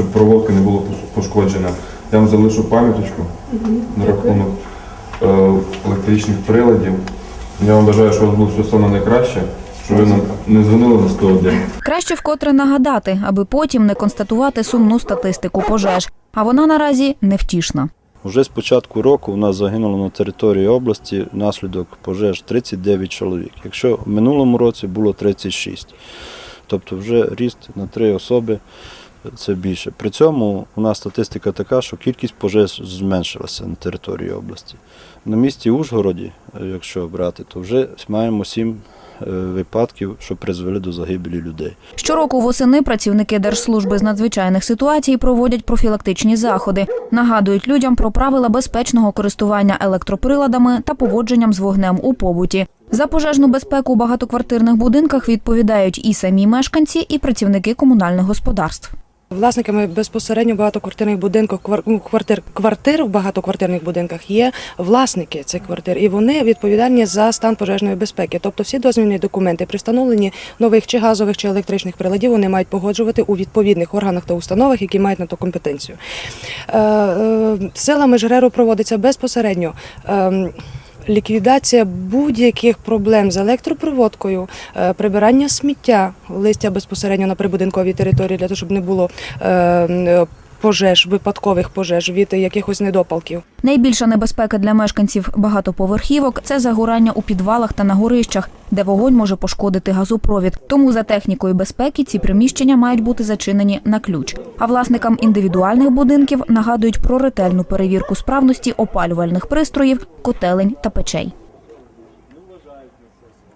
щоб проводка не була пошкоджена. Я вам залишу пам'яточку на рахунок е, електричних приладів. Я вам бажаю, щоб у вас було все саме найкраще, щоб ви нам не дзвонили на 101. Краще вкотре нагадати, аби потім не констатувати сумну статистику пожеж. А вона наразі невтішна. Вже з початку року у нас загинуло на території області внаслідок пожеж 39 чоловік. Якщо в минулому році було 36. Тобто вже ріст на три особи це більше. При цьому у нас статистика така, що кількість пожеж зменшилася на території області. На місті Ужгороді, е, якщо брати, то вже маємо сім е, випадків, що призвели до загибелі людей. Щороку восени працівники Держслужби з надзвичайних ситуацій проводять профілактичні заходи, нагадують людям про правила безпечного користування електроприладами та поводженням з вогнем у побуті. За пожежну безпеку у багатоквартирних будинках відповідають і самі мешканці, і працівники комунальних господарств. Власниками безпосередньо багатоквартирних будинків, ну, квартир, квартир в багатоквартирних будинках є власники цих квартир, і вони відповідальні за стан пожежної безпеки. Тобто всі дозвільні документи при встановленні нових чи газових чи електричних приладів вони мають погоджувати у відповідних органах та установах, які мають на то компетенцію. Е, е, Силами ЖРЕРу проводиться безпосередньо. Ліквідація будь-яких проблем з електропроводкою, е, прибирання сміття, листя безпосередньо на прибудинковій території для того, щоб не було е, е, пожеж, випадкових пожеж від якихось недопалків. Найбільша небезпека для мешканців багатоповерхівок це загорання у підвалах та на горищах, де вогонь може пошкодити газопровід. Тому за технікою безпеки ці приміщення мають бути зачинені на ключ. А власникам індивідуальних будинків нагадують про ретельну перевірку справності опалювальних пристроїв, котелень та печей.